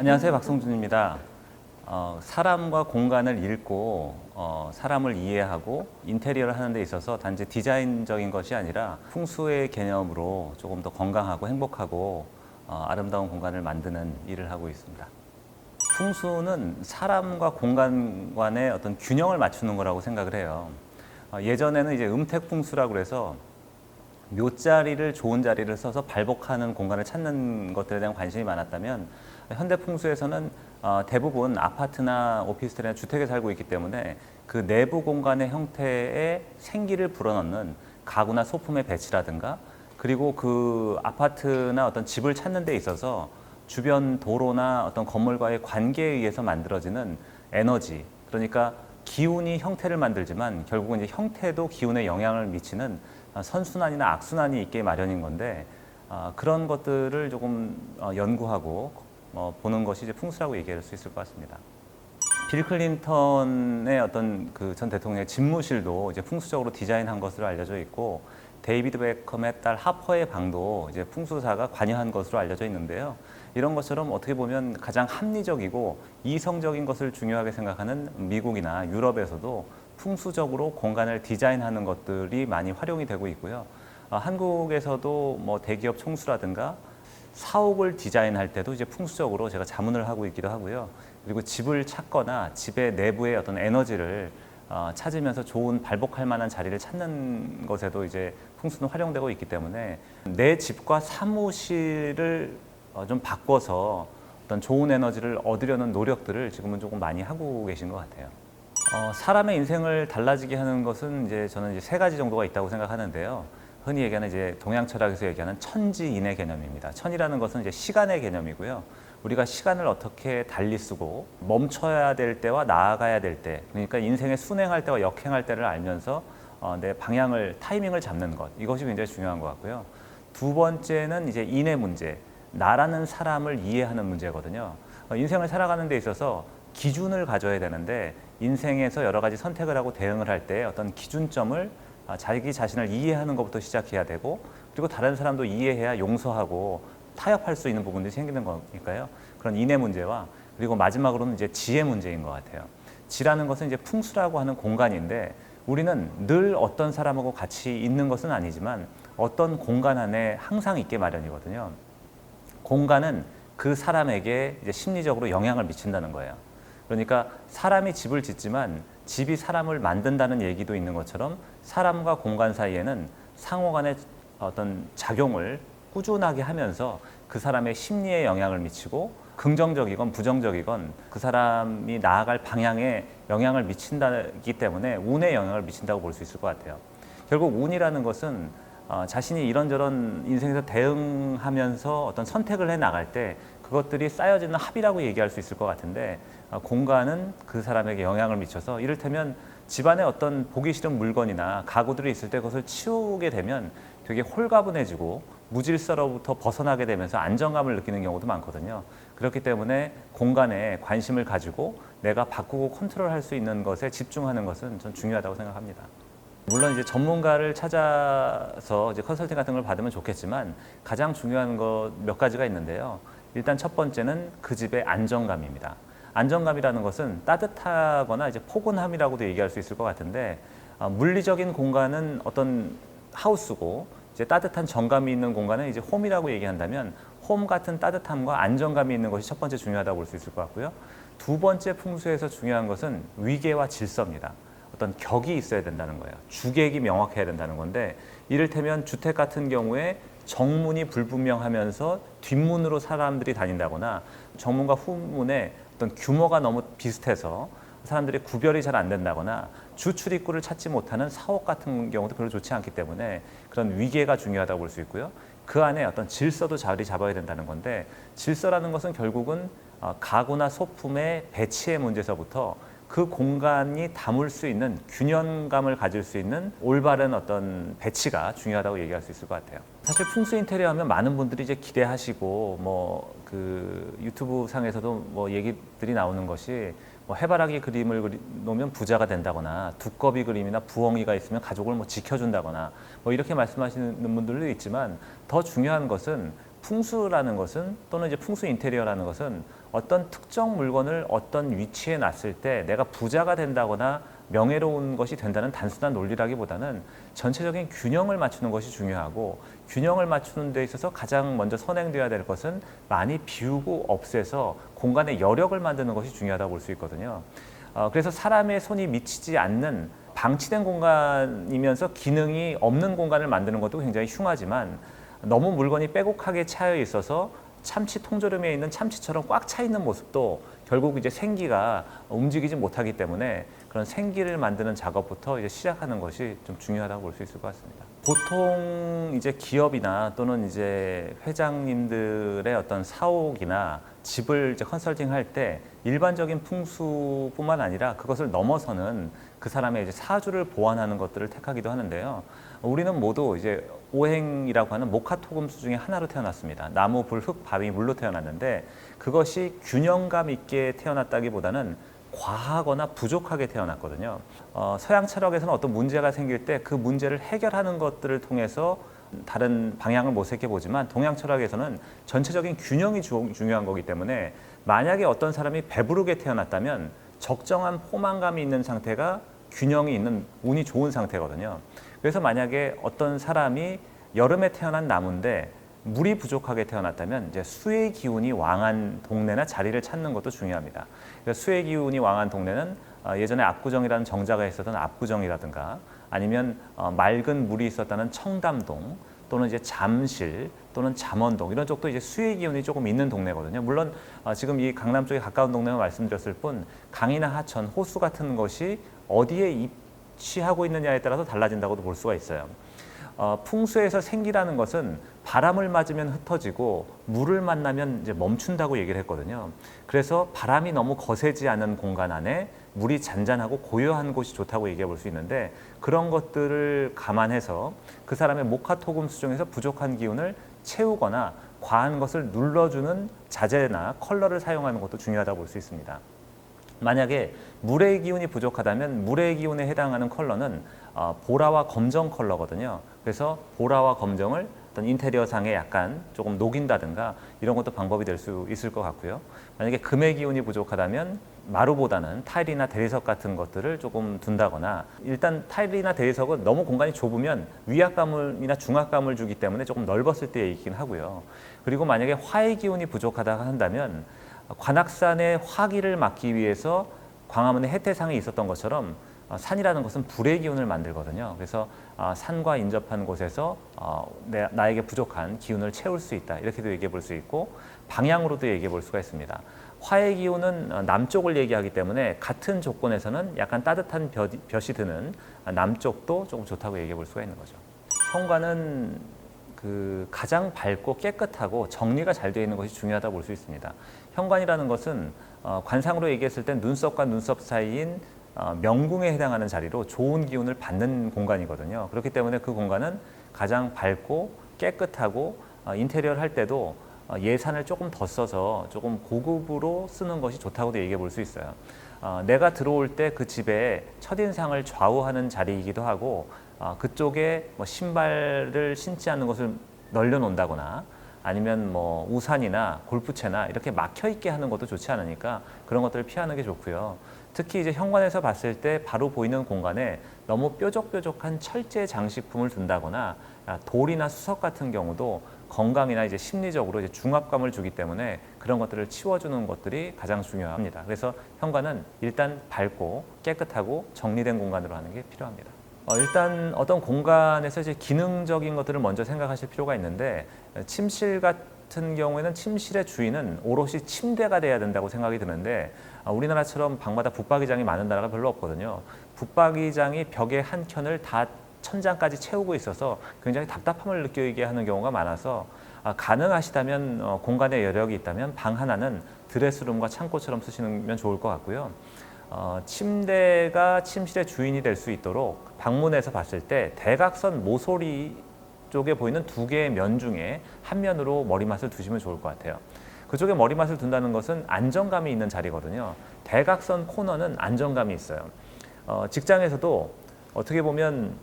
안녕하세요 박성준입니다. 어, 사람과 공간을 읽고 어, 사람을 이해하고 인테리어를 하는 데 있어서 단지 디자인적인 것이 아니라 풍수의 개념으로 조금 더 건강하고 행복하고 어, 아름다운 공간을 만드는 일을 하고 있습니다. 풍수는 사람과 공간 간의 어떤 균형을 맞추는 거라고 생각을 해요. 어, 예전에는 이제 음택풍수라고 그래서 묘자리를 좋은 자리를 써서 발복하는 공간을 찾는 것들에 대한 관심이 많았다면 현대 풍수에서는 어, 대부분 아파트나 오피스텔이나 주택에 살고 있기 때문에 그 내부 공간의 형태에 생기를 불어넣는 가구나 소품의 배치라든가 그리고 그 아파트나 어떤 집을 찾는 데 있어서 주변 도로나 어떤 건물과의 관계에 의해서 만들어지는 에너지 그러니까 기운이 형태를 만들지만 결국은 이제 형태도 기운에 영향을 미치는 어, 선순환이나 악순환이 있게 마련인 건데 어, 그런 것들을 조금 어, 연구하고 어, 보는 것이 이제 풍수라고 얘기할 수 있을 것 같습니다. 빌 클린턴의 어떤 그 전 대통령의 집무실도 이제 풍수적으로 디자인한 것으로 알려져 있고 데이비드 베컴의 딸 하퍼의 방도 이제 풍수사가 관여한 것으로 알려져 있는데요. 이런 것처럼 어떻게 보면 가장 합리적이고 이성적인 것을 중요하게 생각하는 미국이나 유럽에서도 풍수적으로 공간을 디자인하는 것들이 많이 활용이 되고 있고요. 어, 한국에서도 뭐 대기업 총수라든가 사옥을 디자인할 때도 이제 풍수적으로 제가 자문을 하고 있기도 하고요. 그리고 집을 찾거나 집의 내부의 어떤 에너지를 어, 찾으면서 좋은 발복할 만한 자리를 찾는 것에도 이제 풍수는 활용되고 있기 때문에 내 집과 사무실을 어, 좀 바꿔서 어떤 좋은 에너지를 얻으려는 노력들을 지금은 조금 많이 하고 계신 것 같아요. 어, 사람의 인생을 달라지게 하는 것은 이제 저는 이제 세 가지 정도가 있다고 생각하는데요. 흔히 얘기하는 이제 동양 철학에서 얘기하는 천지인의 개념입니다. 천이라는 것은 이제 시간의 개념이고요. 우리가 시간을 어떻게 달리 쓰고 멈춰야 될 때와 나아가야 될 때, 그러니까 인생의 순행할 때와 역행할 때를 알면서 어, 내 방향을 타이밍을 잡는 것 이것이 굉장히 중요한 것 같고요. 두 번째는 이제 인의 문제, 나라는 사람을 이해하는 문제거든요. 어, 인생을 살아가는 데 있어서 기준을 가져야 되는데 인생에서 여러 가지 선택을 하고 대응을 할 때 어떤 기준점을 아, 자기 자신을 이해하는 것부터 시작해야 되고 그리고 다른 사람도 이해해야 용서하고 타협할 수 있는 부분들이 생기는 거니까요. 그런 인의 문제와 그리고 마지막으로는 이제 지혜 문제인 것 같아요. 지라는 것은 이제 풍수라고 하는 공간인데 우리는 늘 어떤 사람하고 같이 있는 것은 아니지만 어떤 공간 안에 항상 있게 마련이거든요. 공간은 그 사람에게 이제 심리적으로 영향을 미친다는 거예요. 그러니까 사람이 집을 짓지만 집이 사람을 만든다는 얘기도 있는 것처럼 사람과 공간 사이에는 상호 간의 어떤 작용을 꾸준하게 하면서 그 사람의 심리에 영향을 미치고 긍정적이건 부정적이건 그 사람이 나아갈 방향에 영향을 미친다기 때문에 운에 영향을 미친다고 볼 수 있을 것 같아요. 결국 운이라는 것은 어, 자신이 이런저런 인생에서 대응하면서 어떤 선택을 해 나갈 때 그것들이 쌓여지는 합이라고 얘기할 수 있을 것 같은데 어, 공간은 그 사람에게 영향을 미쳐서 이를테면 집안에 어떤 보기 싫은 물건이나 가구들이 있을 때 그것을 치우게 되면 되게 홀가분해지고 무질서로부터 벗어나게 되면서 안정감을 느끼는 경우도 많거든요. 그렇기 때문에 공간에 관심을 가지고 내가 바꾸고 컨트롤할 수 있는 것에 집중하는 것은 전 중요하다고 생각합니다. 물론 이제 전문가를 찾아서 이제 컨설팅 같은 걸 받으면 좋겠지만 가장 중요한 것몇 가지가 있는데요. 일단 첫 번째는 그 집의 안정감입니다. 안정감이라는 것은 따뜻하거나 이제 포근함이라고도 얘기할 수 있을 것 같은데 어, 물리적인 공간은 어떤 하우스고 이제 따뜻한 정감이 있는 공간은 이제 홈이라고 얘기한다면 홈 같은 따뜻함과 안정감이 있는 것이 첫 번째 중요하다고 볼 수 있을 것 같고요. 두 번째 풍수에서 중요한 것은 위계와 질서입니다. 어떤 격이 있어야 된다는 거예요. 주객이 명확해야 된다는 건데 이를테면 주택 같은 경우에 정문이 불분명하면서 뒷문으로 사람들이 다닌다거나 정문과 후문에 어떤 규모가 너무 비슷해서 사람들이 구별이 잘 안 된다거나 주 출입구를 찾지 못하는 사옥 같은 경우도 별로 좋지 않기 때문에 그런 위계가 중요하다고 볼 수 있고요. 그 안에 어떤 질서도 자리 잡아야 된다는 건데 질서라는 것은 결국은 어, 가구나 소품의 배치의 문제서부터 그 공간이 담을 수 있는 균형감을 가질 수 있는 올바른 어떤 배치가 중요하다고 얘기할 수 있을 것 같아요. 사실 풍수 인테리어 하면 많은 분들이 이제 기대하시고 뭐 그 유튜브 상에서도 뭐 얘기들이 나오는 것이 뭐 해바라기 그림을 그리, 놓으면 부자가 된다거나 두꺼비 그림이나 부엉이가 있으면 가족을 뭐 지켜준다거나 뭐 이렇게 말씀하시는 분들도 있지만 더 중요한 것은 풍수라는 것은 또는 이제 풍수 인테리어라는 것은 어떤 특정 물건을 어떤 위치에 놨을 때 내가 부자가 된다거나 명예로운 것이 된다는 단순한 논리라기보다는 전체적인 균형을 맞추는 것이 중요하고 균형을 맞추는 데 있어서 가장 먼저 선행되어야 될 것은 많이 비우고 없애서 공간의 여력을 만드는 것이 중요하다고 볼 수 있거든요. 어, 그래서 사람의 손이 미치지 않는 방치된 공간이면서 기능이 없는 공간을 만드는 것도 굉장히 흉하지만 너무 물건이 빼곡하게 차여 있어서 참치 통조림에 있는 참치처럼 꽉 차 있는 모습도 결국 이제 생기가 움직이지 못하기 때문에 그런 생기를 만드는 작업부터 이제 시작하는 것이 좀 중요하다고 볼 수 있을 것 같습니다. 보통 이제 기업이나 또는 이제 회장님들의 어떤 사옥이나 집을 이제 컨설팅 할 때 일반적인 풍수뿐만 아니라 그것을 넘어서는 그 사람의 이제 사주를 보완하는 것들을 택하기도 하는데요. 우리는 모두 이제 오행이라고 하는 목화토금수 중에 하나로 태어났습니다. 나무, 불, 흙, 바위, 물로 태어났는데 그것이 균형감 있게 태어났다기보다는 과하거나 부족하게 태어났거든요. 어, 서양 철학에서는 어떤 문제가 생길 때 그 문제를 해결하는 것들을 통해서 다른 방향을 모색해 보지만 동양 철학에서는 전체적인 균형이 주- 중요한 거기 때문에 만약에 어떤 사람이 배부르게 태어났다면 적정한 포만감이 있는 상태가 균형이 있는 운이 좋은 상태거든요. 그래서 만약에 어떤 사람이 여름에 태어난 나무인데 물이 부족하게 태어났다면 이제 수의 기운이 왕한 동네나 자리를 찾는 것도 중요합니다. 그래서 수의 기운이 왕한 동네는 어, 예전에 압구정이라는 정자가 있었던 압구정이라든가 아니면 어, 맑은 물이 있었다는 청담동 또는 이제 잠실 또는 잠원동 이런 쪽도 이제 수의 기운이 조금 있는 동네거든요. 물론 어, 지금 이 강남 쪽에 가까운 동네만 말씀드렸을 뿐 강이나 하천, 호수 같은 것이 어디에 위치하고 있느냐에 따라서 달라진다고도 볼 수가 있어요. 어, 풍수에서 생기라는 것은 바람을 맞으면 흩어지고 물을 만나면 이제 멈춘다고 얘기를 했거든요. 그래서 바람이 너무 거세지 않은 공간 안에 물이 잔잔하고 고요한 곳이 좋다고 얘기해 볼 수 있는데 그런 것들을 감안해서 그 사람의 목화토금 수중에서 부족한 기운을 채우거나 과한 것을 눌러주는 자재나 컬러를 사용하는 것도 중요하다고 볼 수 있습니다. 만약에 물의 기운이 부족하다면 물의 기운에 해당하는 컬러는 어, 보라와 검정 컬러거든요. 그래서 보라와 검정을 어떤 인테리어 상에 약간 조금 녹인다든가 이런 것도 방법이 될 수 있을 것 같고요. 만약에 금의 기운이 부족하다면 마루보다는 타일이나 대리석 같은 것들을 조금 둔다거나 일단 타일이나 대리석은 너무 공간이 좁으면 위압감이나 중압감을 주기 때문에 조금 넓었을 때 있긴 하고요. 그리고 만약에 화의 기운이 부족하다 한다면 관악산의 화기를 막기 위해서 광화문에 해태상이 있었던 것처럼 어, 산이라는 것은 불의 기운을 만들거든요. 그래서 어, 산과 인접한 곳에서 어, 내, 나에게 부족한 기운을 채울 수 있다. 이렇게도 얘기해 볼 수 있고 방향으로도 얘기해 볼 수가 있습니다. 화의 기운은 어, 남쪽을 얘기하기 때문에 같은 조건에서는 약간 따뜻한 볕, 볕이 드는 어, 남쪽도 조금 좋다고 얘기해 볼 수가 있는 거죠. 현관은 그 가장 밝고 깨끗하고 정리가 잘 되어 있는 것이 중요하다고 볼 수 있습니다. 현관이라는 것은 어, 관상으로 얘기했을 때 눈썹과 눈썹 사이인 어, 명궁에 해당하는 자리로 좋은 기운을 받는 공간이거든요. 그렇기 때문에 그 공간은 가장 밝고 깨끗하고 어, 인테리어를 할 때도 어, 예산을 조금 더 써서 조금 고급으로 쓰는 것이 좋다고도 얘기해 볼 수 있어요. 어, 내가 들어올 때 그 집의 첫인상을 좌우하는 자리이기도 하고 어, 그쪽에 뭐 신발을 신지 않는 것을 널려놓는다거나 아니면 뭐 우산이나 골프채나 이렇게 막혀 있게 하는 것도 좋지 않으니까 그런 것들을 피하는 게 좋고요. 특히 이제 현관에서 봤을 때 바로 보이는 공간에 너무 뾰족뾰족한 철제 장식품을 둔다거나 아, 돌이나 수석 같은 경우도 건강이나 이제 심리적으로 이제 중압감을 주기 때문에 그런 것들을 치워주는 것들이 가장 중요합니다. 그래서 현관은 일단 밝고 깨끗하고 정리된 공간으로 하는 게 필요합니다. 어, 일단 어떤 공간에서 이제 기능적인 것들을 먼저 생각하실 필요가 있는데 침실 같은 경우에는 침실의 주인은 오롯이 침대가 돼야 된다고 생각이 드는데 아, 우리나라처럼 방마다 붙박이장이 많은 나라가 별로 없거든요. 붙박이장이 벽의 한 켠을 다 천장까지 채우고 있어서 굉장히 답답함을 느끼게 하는 경우가 많아서 아, 가능하시다면 어, 공간에 여력이 있다면 방 하나는 드레스룸과 창고처럼 쓰시면 좋을 것 같고요. 어, 침대가 침실의 주인이 될 수 있도록 방문해서 봤을 때 대각선 모서리 쪽에 보이는 두 개의 면 중에 한 면으로 머리맡을 두시면 좋을 것 같아요. 그쪽에 머리맡을 둔다는 것은 안정감이 있는 자리거든요. 대각선 코너는 안정감이 있어요. 어, 직장에서도 어떻게 보면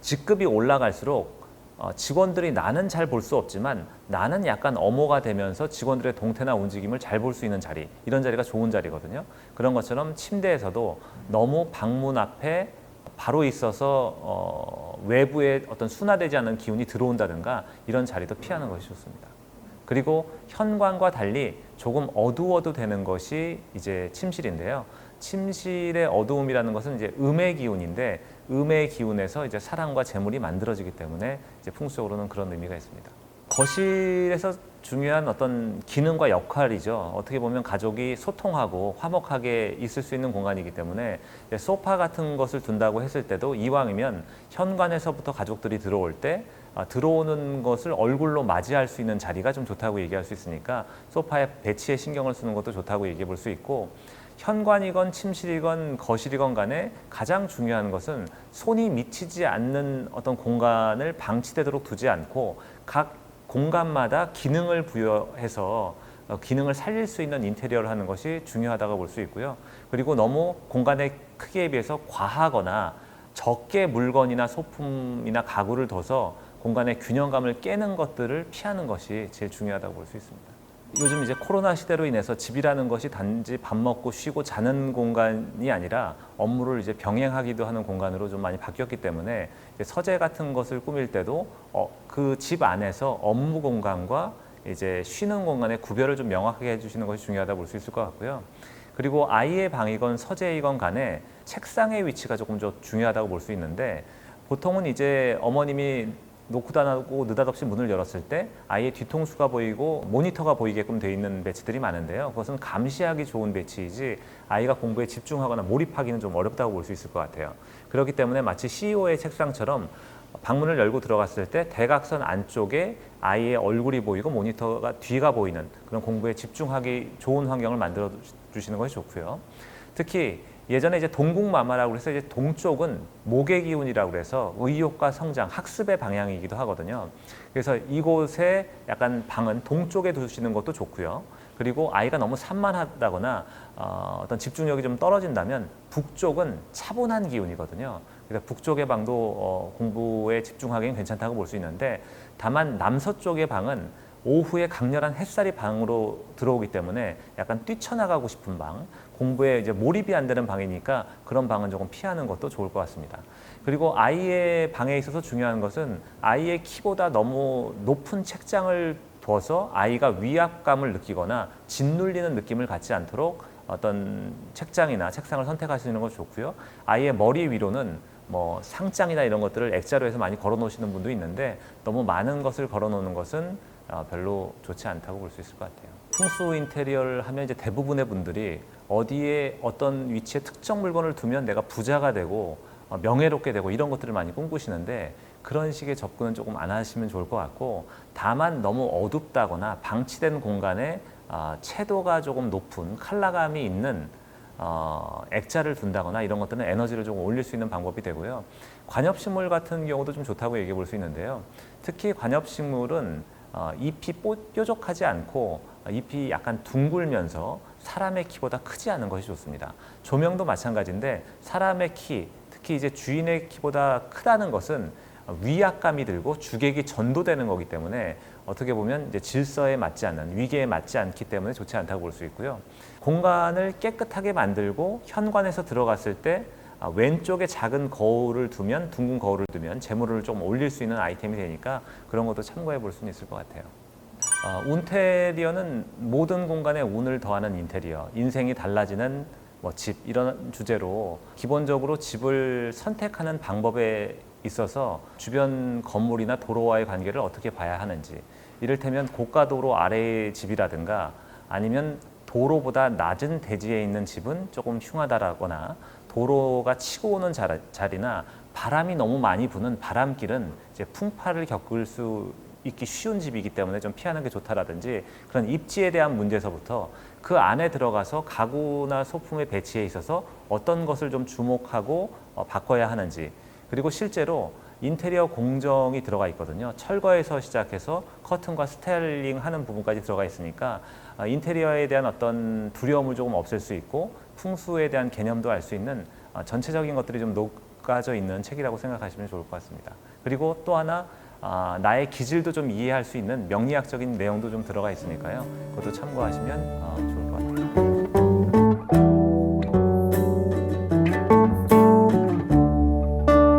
직급이 올라갈수록 어, 직원들이 나는 잘 볼 수 없지만 나는 약간 엄호가 되면서 직원들의 동태나 움직임을 잘 볼 수 있는 자리 이런 자리가 좋은 자리거든요. 그런 것처럼 침대에서도 너무 방문 앞에 바로 있어서 어, 외부에 어떤 순화되지 않는 기운이 들어온다든가 이런 자리도 피하는 것이 좋습니다. 그리고 현관과 달리 조금 어두워도 되는 것이 이제 침실인데요. 침실의 어두움이라는 것은 이제 음의 기운인데 음의 기운에서 이제 사랑과 재물이 만들어지기 때문에 이제 풍수적으로는 그런 의미가 있습니다. 거실에서 중요한 어떤 기능과 역할이죠. 어떻게 보면 가족이 소통하고 화목하게 있을 수 있는 공간이기 때문에 소파 같은 것을 둔다고 했을 때도 이왕이면 현관에서부터 가족들이 들어올 때 아, 들어오는 것을 얼굴로 맞이할 수 있는 자리가 좀 좋다고 얘기할 수 있으니까 소파에 배치에 신경을 쓰는 것도 좋다고 얘기해 볼 수 있고 현관이건 침실이건 거실이건 간에 가장 중요한 것은 손이 미치지 않는 어떤 공간을 방치되도록 두지 않고 각 공간마다 기능을 부여해서 어, 기능을 살릴 수 있는 인테리어를 하는 것이 중요하다고 볼 수 있고요. 그리고 너무 공간의 크기에 비해서 과하거나 적게 물건이나 소품이나 가구를 둬서 공간의 균형감을 깨는 것들을 피하는 것이 제일 중요하다고 볼 수 있습니다. 요즘 이제 코로나 시대로 인해서 집이라는 것이 단지 밥 먹고 쉬고 자는 공간이 아니라 업무를 이제 병행하기도 하는 공간으로 좀 많이 바뀌었기 때문에 서재 같은 것을 꾸밀 때도 어, 그 집 안에서 업무 공간과 이제 쉬는 공간의 구별을 좀 명확하게 해주시는 것이 중요하다 볼 수 있을 것 같고요. 그리고 아이의 방이건 서재이건 간에 책상의 위치가 조금 더 중요하다고 볼 수 있는데 보통은 이제 어머님이 닫고 느닷없이 문을 열었을 때 아이의 뒤통수가 보이고 모니터가 보이게끔 돼 있는 배치들이 많은데요. 그것은 감시하기 좋은 배치이지 아이가 공부에 집중하거나 몰입하기는 좀 어렵다고 볼 수 있을 것 같아요. 그렇기 때문에 마치 CEO의 책상처럼 방문을 열고 들어갔을 때 대각선 안쪽에 아이의 얼굴이 보이고 모니터가 뒤가 보이는 그런 공부에 집중하기 좋은 환경을 만들어 주시는 것이 좋고요. 특히 예전에 이제 동국마마라고 해서 이제 동쪽은 목의 기운이라고 해서 의욕과 성장, 학습의 방향이기도 하거든요. 그래서 이곳에 약간 방은 동쪽에 두시는 것도 좋고요. 그리고 아이가 너무 산만하다거나 어, 어떤 집중력이 좀 떨어진다면 북쪽은 차분한 기운이거든요. 그래서 북쪽의 방도 어, 공부에 집중하기는 괜찮다고 볼 수 있는데 다만 남서쪽의 방은 오후에 강렬한 햇살이 방으로 들어오기 때문에 약간 뛰쳐나가고 싶은 방, 공부에 이제 몰입이 안 되는 방이니까 그런 방은 조금 피하는 것도 좋을 것 같습니다. 그리고 아이의 방에 있어서 중요한 것은 아이의 키보다 너무 높은 책장을 둬서 아이가 위압감을 느끼거나 짓눌리는 느낌을 갖지 않도록 어떤 책장이나 책상을 선택하시는 것이 좋고요. 아이의 머리 위로는 뭐 상장이나 이런 것들을 액자로 해서 많이 걸어 놓으시는 분도 있는데 너무 많은 것을 걸어 놓는 것은 어, 별로 좋지 않다고 볼 수 있을 것 같아요. 풍수 인테리어를 하면 이제 대부분의 분들이 어디에 어떤 위치에 특정 물건을 두면 내가 부자가 되고 어, 명예롭게 되고 이런 것들을 많이 꿈꾸시는데 그런 식의 접근은 조금 안 하시면 좋을 것 같고 다만 너무 어둡다거나 방치된 공간에 어, 채도가 조금 높은 컬러감이 있는 어, 액자를 둔다거나 이런 것들은 에너지를 조금 올릴 수 있는 방법이 되고요. 관엽식물 같은 경우도 좀 좋다고 얘기해 볼 수 있는데요. 특히 관엽식물은 어, 잎이 뽀- 뾰족하지 않고 어, 잎이 약간 둥글면서 사람의 키보다 크지 않은 것이 좋습니다. 조명도 마찬가지인데 사람의 키, 특히 이제 주인의 키보다 크다는 것은 어, 위압감이 들고 주객이 전도되는 거기 때문에 어떻게 보면 이제 질서에 맞지 않는 위계에 맞지 않기 때문에 좋지 않다고 볼 수 있고요. 공간을 깨끗하게 만들고 현관에서 들어갔을 때 아, 왼쪽에 작은 거울을 두면 둥근 거울을 두면 재물을 좀 올릴 수 있는 아이템이 되니까 그런 것도 참고해 볼 수는 있을 것 같아요. 어, 운테리어는 모든 공간에 운을 더하는 인테리어, 인생이 달라지는 뭐 집 이런 주제로 기본적으로 집을 선택하는 방법에 있어서 주변 건물이나 도로와의 관계를 어떻게 봐야 하는지 이를테면 고가도로 아래의 집이라든가 아니면 도로보다 낮은 대지에 있는 집은 조금 흉하다라거나 도로가 치고 오는 자- 자리나 바람이 너무 많이 부는 바람길은 이제 풍파를 겪을 수 있기 쉬운 집이기 때문에 좀 피하는 게 좋다라든지 그런 입지에 대한 문제에서부터 그 안에 들어가서 가구나 소품의 배치에 있어서 어떤 것을 좀 주목하고 어, 바꿔야 하는지 그리고 실제로 인테리어 공정이 들어가 있거든요. 철거에서 시작해서 커튼과 스타일링 하는 부분까지 들어가 있으니까 어, 인테리어에 대한 어떤 두려움을 조금 없앨 수 있고 풍수에 대한 개념도 알 수 있는 어, 전체적인 것들이 좀 녹아져 있는 책이라고 생각하시면 좋을 것 같습니다. 그리고 또 하나 아, 나의 기질도 좀 이해할 수 있는 명리학적인 내용도 좀 들어가 있으니까요. 그것도 참고하시면 것 같아요.